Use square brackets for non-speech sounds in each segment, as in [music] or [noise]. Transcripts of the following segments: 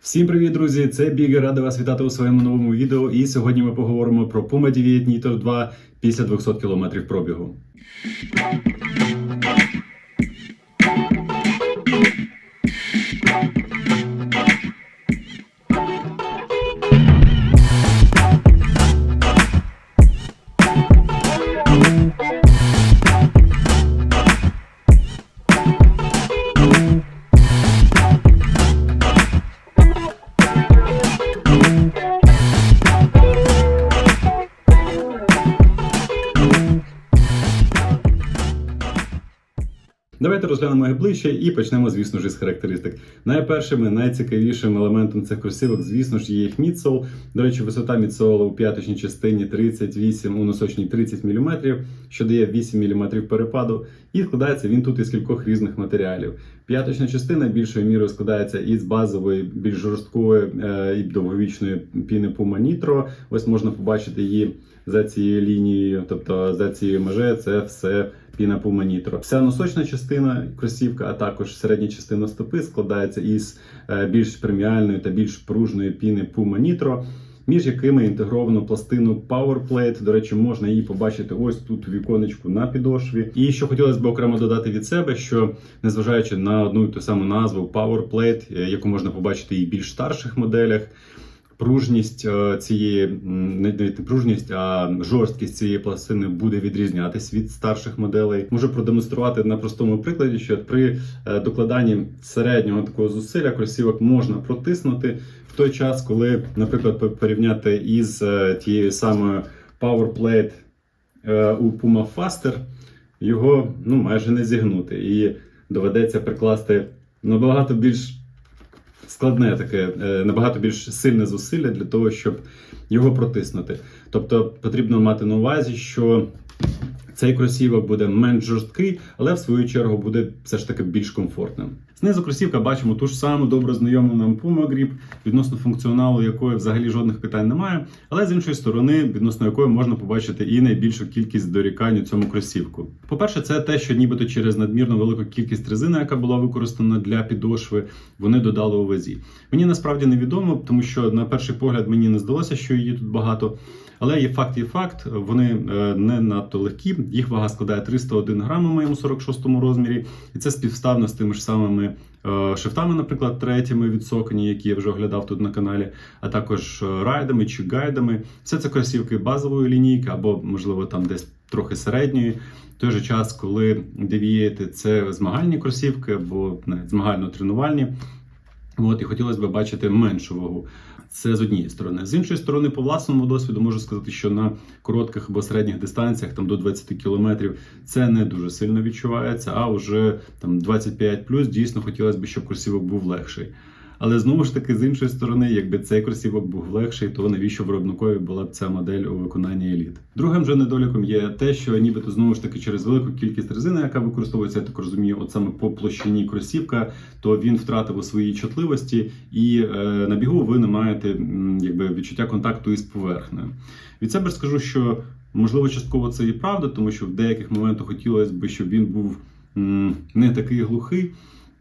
Всім привіт, друзі! Це Біг, радий вас вітати у своєму новому відео. І сьогодні ми поговоримо про Puma Deviate Nitro 2 після 200 км пробігу. Давайте розглянемо їх ближче і почнемо, звісно ж, із характеристик. Найпершим і найцікавішим елементом цих кросівок, звісно ж, є їх мідсол. До речі, висота мідсола у п'яточній частині 38, у носочній 30 мм, що дає 8 мм перепаду. І складається він тут із кількох різних матеріалів. П'яточна частина більшою мірою складається із базової, більш жорсткої е, і довговічної піни Puma Nitro. Ось можна побачити її за цією лінією, тобто за цією межею, це все піна Puma Nitro. Вся носочна частина кросівка, а також середня частина стопи складається із е, більш преміальної та більш пружної піни Puma Nitro, між якими інтегровано пластину PowerPlate. До речі, можна її побачити ось тут у віконечку на підошві. І що хотілося б окремо додати від себе, що незважаючи на одну і ту саму назву PowerPlate, е, яку можна побачити і в більш старших моделях. Пружність е, цієї не не пружність, а жорсткість цієї пластини буде відрізнятись від старших моделей. Можу продемонструвати на простому прикладі, що при е, докладанні середнього такого зусилля кросівок можна протиснути в той час, коли, наприклад, порівняти із е, тією самою PowerPlate у Puma Faster, його ну майже не зігнути, і доведеться прикласти набагато більш складне таке, е, набагато більш сильне зусилля для того, щоб його протиснути. Тобто потрібно мати на увазі, що цей кросівок буде менш жорсткий, але в свою чергу буде все ж таки більш комфортним. Знизу кросівка бачимо ту ж саму добре знайому нам Puma Grip, відносно функціоналу якої взагалі жодних питань немає, але з іншої сторони, відносно якої можна побачити і найбільшу кількість дорікань у цьому кросівку. По-перше, це те, що нібито через надмірно велику кількість резини, яка була використана для підошви, вони додали у вазі. Мені насправді невідомо, тому що на перший погляд мені не здалося, що її тут багато. Але є факт є факт, вони е, не надто легкі. Їх вага складає 301 грам у моєму 46-му розмірі, і це співставно з тими ж самими е, шифтами, наприклад, третіми від Sokony, які я вже оглядав тут на каналі, а також е, райдами чи гайдами. Все це кросівки базової лінійки, або можливо там десь трохи середньої. В той же час, коли девієти це змагальні кросівки або навіть змагально-тренувальні. От і хотілося б бачити меншу вагу. Це з однієї сторони. З іншої сторони, по власному досвіду можу сказати, що на коротких або середніх дистанціях, там до 20 кілометрів, це не дуже сильно відчувається. А вже там 25 плюс дійсно хотілося б, щоб кросівок був легший. Але знову ж таки, з іншої сторони, якби цей кросівок був легший, то навіщо виробникові була б ця модель у виконанні еліт? Другим же недоліком є те, що нібито знову ж таки через велику кількість резини, яка використовується, я так розумію, от саме по площині кросівка, то він втратив у своїй чутливості, і е, на бігу ви не маєте якби відчуття контакту із поверхнею. Від себе скажу, що можливо частково це і правда, тому що в деяких моментах хотілося б, щоб він був м, не такий глухий.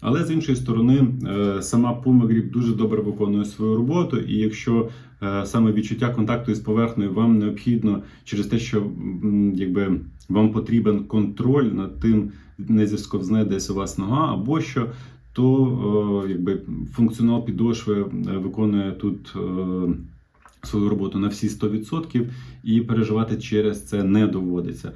Але з іншої сторони, е, сама Puma дуже добре виконує свою роботу, і якщо е, саме відчуття контакту із поверхнею вам необхідно через те, що якби вам потрібен контроль над тим, не зісковзне десь у вас нога або що, то е, якби функціонал підошви виконує тут. Свою роботу на всі 100% і переживати через це не доводиться.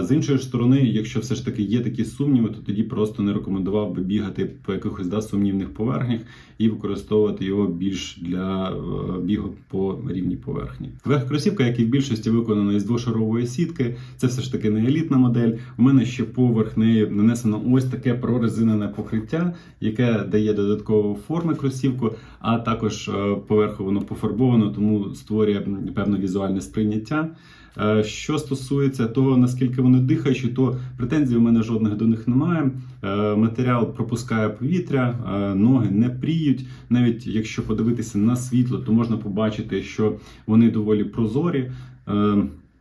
З іншої сторони, якщо все ж таки є такі сумніви, то тоді просто не рекомендував би бігати по якихось да, сумнівних поверхнях і використовувати його більш для е, бігу по рівній поверхні. Верх кросівка, як і в більшості, виконана із двошарової сітки. Це все ж таки не елітна модель. У мене ще поверх неї нанесено ось таке прорезинене покриття, яке дає додаткову форми кросівку, а також е, поверху воно пофарбовано, тому створює певне візуальне сприйняття. Е, Що стосується того, наскільки вони дихаючі, то претензій у мене жодних до них немає. Е, Матеріал пропускає повітря, е, ноги не пріють. Навіть якщо подивитися на світло, то можна побачити, що вони доволі прозорі.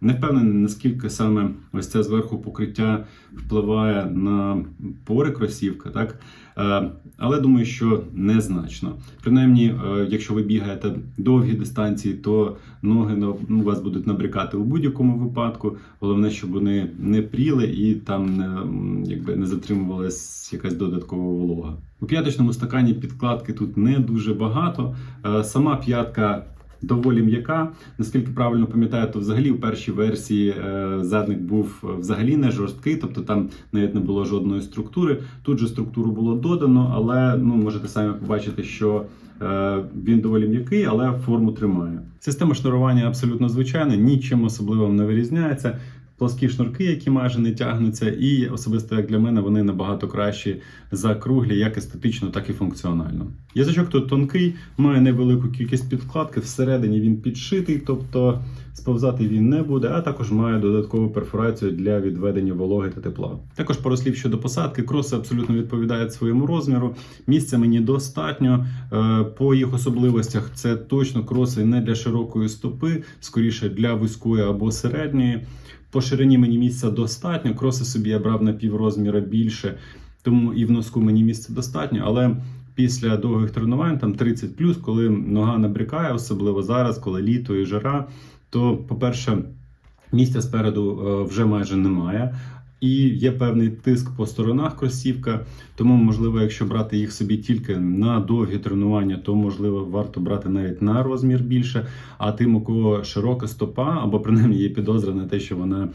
Не впевнений, наскільки саме ось це зверху покриття впливає на пори кросівка, так? Е, Але думаю, що незначно. Принаймні, е, якщо ви бігаєте довгі дистанції, то ноги на- ну, у вас будуть набрякати у будь-якому випадку. Головне, щоб вони не пріли і там не, якби не затримувалась якась додаткова волога. У п'яточному стакані підкладки тут не дуже багато. Е, Сама п'ятка доволі м'яка. Наскільки правильно пам'ятаю, то взагалі в першій версії е, задник був е, взагалі не жорсткий, тобто там навіть не було жодної структури. Тут же структуру було додано, але ну можете самі побачити, що е, він доволі м'який, але форму тримає. Система шнурування абсолютно звичайна, нічим особливим не вирізняється. Плоскі шнурки, які майже не тягнуться, і особисто як для мене вони набагато кращі за круглі, як естетично, так і функціонально. Язичок тут тонкий, має невелику кількість підкладки. Всередині він підшитий, тобто сповзати він не буде, а також має додаткову перфорацію для відведення вологи та тепла. Також пару щодо посадки. Кроси абсолютно відповідають своєму розміру. Місця мені достатньо. Е, По їх особливостях це точно кроси не для широкої стопи, скоріше для вузької або середньої. По ширині мені місця достатньо. Кроси собі я брав на піврозміра більше, тому і в носку мені місця достатньо. Але після довгих тренувань, там 30 коли нога набрякає, особливо зараз, коли літо і жара, то, по-перше, місця спереду е, вже майже немає. І є певний тиск по сторонах кросівка, тому можливо, якщо брати їх собі тільки на довгі тренування, то можливо варто брати навіть на розмір більше. А тим, у кого широка стопа, або принаймні є підозра на те, що вона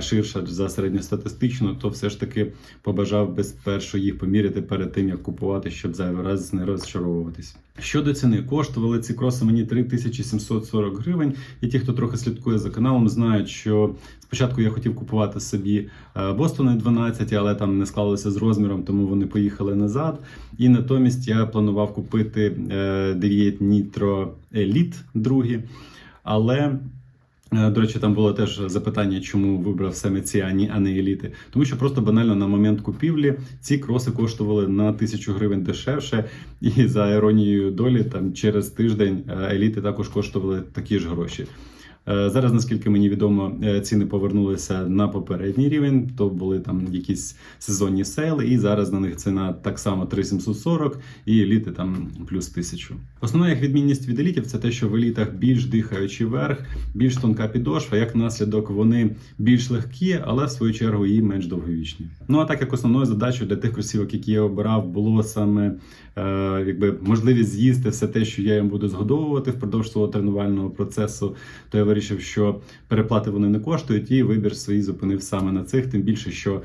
ширша за середньостатистичну, то все ж таки побажав би спершу їх поміряти перед тим, як купувати, щоб зайвий раз не розчаровуватись. Щодо ціни, коштували ці кроси мені 3740 гривень. І ті, хто трохи слідкує за каналом, знають, що спочатку я хотів купувати собі е, Бостони 12, але там не склалося з розміром, тому вони поїхали назад. І натомість я планував купити е, Deviate Nitro Elite другі. Але Е, До речі, там було теж запитання, чому вибрав саме ці, а а не еліти. Тому що просто банально на момент купівлі ці кроси коштували на тисячу гривень дешевше, і за іронією долі, там через тиждень е, еліти також коштували такі ж гроші. Е, Зараз, наскільки мені відомо, е, ціни повернулися на попередній рівень, то були там якісь сезонні сейли, і зараз на них ціна так само 3740 і еліти там плюс 1000. Основна їх відмінність від елітів це те, що в елітах більш дихаючий верх, більш тонка підошва, як наслідок вони більш легкі, але в свою чергу і менш довговічні. Ну а так як основною задачею для тих кросівок, які я обирав, було саме е, якби можливість з'їсти все те, що я їм буду згодовувати впродовж свого тренувального процесу, то я вирішив, що переплати вони не коштують, і вибір свій зупинив саме на цих. Тим більше, що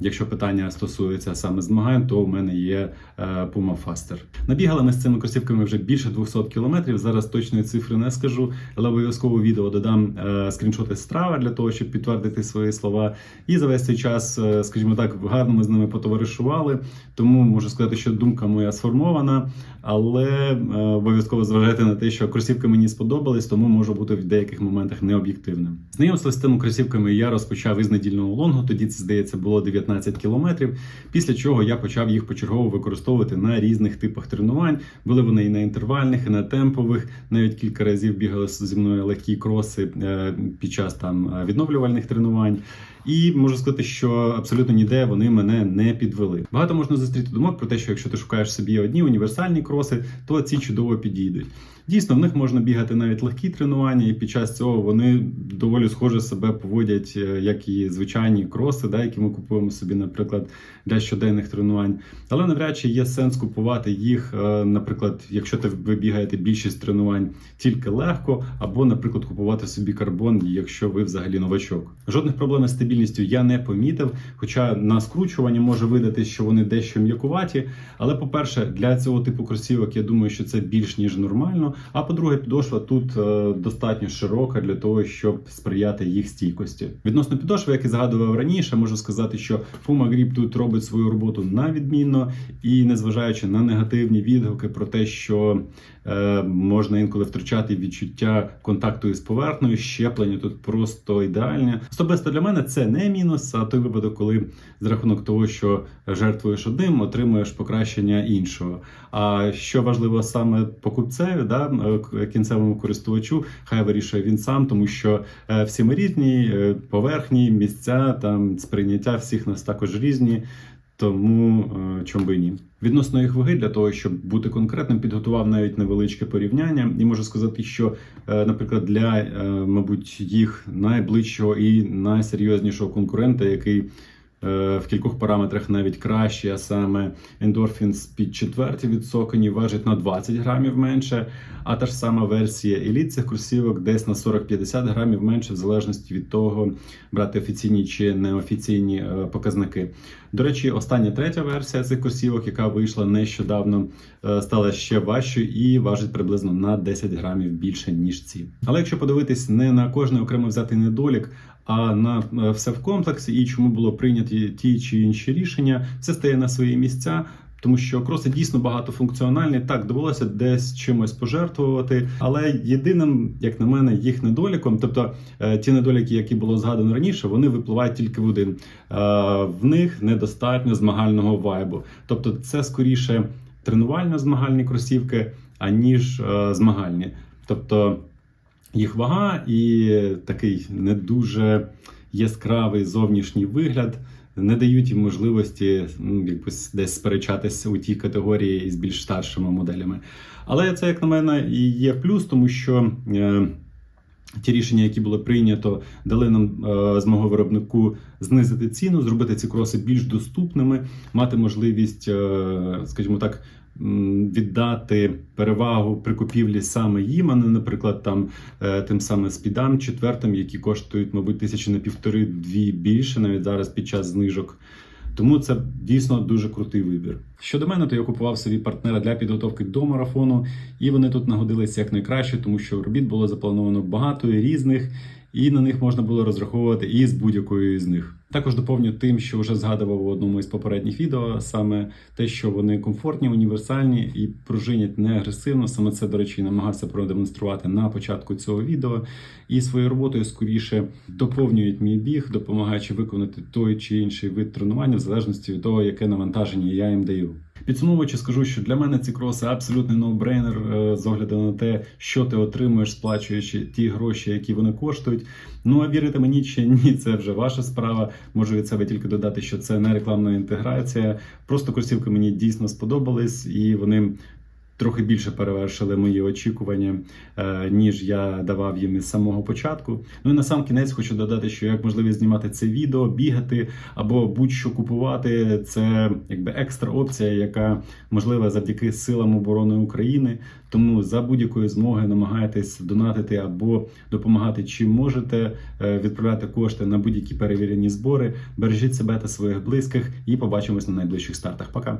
якщо питання стосується саме змагань, то у мене є е, Puma Faster. Набігали ми з цими кросівками вже більше 200 кілометрів. Зараз точної цифри не скажу, але обов'язково відео додам е, скріншоти з трава для того, щоб підтвердити свої слова. І за весь цей час, е, скажімо так, гарно ми з ними потоваришували. Тому можу сказати, що думка моя сформована, але е, обов'язково зважайте на те, що кросівки мені сподобались, тому можу бути в деяких моментах необ'єктивним. Знайомство з цими кросівками я розпочав із недільного лонгу. Тоді це здається було 19 кілометрів. Після чого я почав їх почергово використовувати на різних типах тренувань. Були вони і на інтервальних, і на темпових. Навіть кілька разів бігали зі мною легкі кроси е, під час там е, відновлювальних тренувань. І можу сказати, що абсолютно ніде вони мене не підвели. Багато можна зустріти думок про те, що якщо ти шукаєш собі одні універсальні кроси, то ці чудово підійдуть. Дійсно, в них можна бігати навіть легкі тренування, і під час цього вони доволі схоже себе поводять, е, як і звичайні кроси, да, які ми купуємо собі, наприклад, для щоденних тренувань. Але навряд чи є сенс купувати їх, е, наприклад, якщо ти ви бігаєте більшість тренувань тільки легко, або, наприклад, купувати собі карбон, якщо ви взагалі новачок. Жодних проблем з стабільністю я не помітив. Хоча на скручуванні може видати, що вони дещо м'якуваті. Але, по-перше, для цього типу кросівок я думаю, що це більш ніж нормально. А по-друге, підошва тут е, достатньо широка для того, щоб сприяти їх стійкості. Відносно підошви, як і згадував раніше, можу сказати, що Puma Grip тут робить свою роботу на відмінно і незважаючи на негативні відгуки про те, що е, можна інколи втрачати відчуття контакту із поверхнею, щеплення тут просто ідеальне. Особисто для мене це не мінус, а той випадок, коли з рахунок того, що жертвуєш одним, отримуєш покращення іншого. А що важливо саме покупцеві, да, е, кінцевому користувачу, хай вирішує він сам, тому що е, всі ми різні, е, поверхні, місця, там сприйняття всіх нас також різні. Тому е, чому би ні. Відносно їх ваги, для того, щоб бути конкретним, підготував навіть невеличке порівняння, і можу сказати, що, е, наприклад, для, е, мабуть, їх найближчого і найсерйознішого конкурента, який в кількох параметрах навіть кращий, а саме Endorphins під четверті від важить на 20 грамів менше, а та ж сама версія Elite цих кросівок десь на 40-50 грамів менше, в залежності від того, брати офіційні чи неофіційні е, показники. До речі, остання третя версія цих кросівок, яка вийшла нещодавно, е, стала ще важчою і важить приблизно на 10 грамів більше ніж ці. Але якщо подивитись не на кожний окремо взятий недолік, а на е, все в комплексі і чому було прийняті ті чи інші рішення, все стає на свої місця. Тому що кроси дійсно багатофункціональні. Так, довелося десь чимось пожертвувати. Але єдиним, як на мене, їх недоліком, тобто е, ті недоліки, які було згадано раніше, вони випливають тільки в один. Е, В них недостатньо змагального вайбу. Тобто, це скоріше тренувально-змагальні кросівки, аніж змагальні. Тобто їх вага і такий не дуже яскравий зовнішній вигляд не дають їм можливості ну, якось десь сперечатися у тій категорії із більш старшими моделями. Але це, як на мене, і є плюс, тому що. Е, Ті рішення, які було прийнято, дали нам е, змогу виробнику знизити ціну, зробити ці кроси більш доступними, мати можливість, е, скажімо так, віддати перевагу при купівлі саме їм, а не, наприклад, там е, тим самим спідам четвертим, які коштують, мабуть, тисячі на півтори-дві більше, навіть зараз під час знижок. Тому це дійсно дуже крутий вибір. Щодо мене, то я купував собі партнера для підготовки до марафону, і вони тут нагодилися як найкраще, тому що робіт було заплановано багато і різних, і на них можна було розраховувати і з будь-якою з них. Також доповню тим, що вже згадував у одному із попередніх відео, саме те, що вони комфортні, універсальні і пружинять не агресивно. Саме це, до речі, намагався продемонструвати на початку цього відео. І своєю роботою скоріше доповнюють мій біг, допомагаючи виконати той чи інший вид тренування, в залежності від того, яке навантаження я їм даю. Підсумовуючи, скажу, що для мене ці кроси абсолютний ноу-брейнер е, з огляду на те, що ти отримуєш, сплачуючи ті гроші, які вони коштують. Ну а вірити мені чи ні, [laughs] це вже ваша справа. Можу від себе тільки додати, що це не рекламна інтеграція. Просто кросівки мені дійсно сподобались, і вони трохи більше перевершили мої очікування, е, ніж я давав їм із самого початку. Ну і на сам кінець хочу додати, що як можливість знімати це відео, бігати або будь-що купувати, це якби екстра опція, яка можлива завдяки силам оборони України. Тому за будь-якої змоги намагайтесь донатити або допомагати чим можете, е, відправляти кошти на будь-які перевірені збори. Бережіть себе та своїх близьких і побачимось на найближчих стартах. Пока.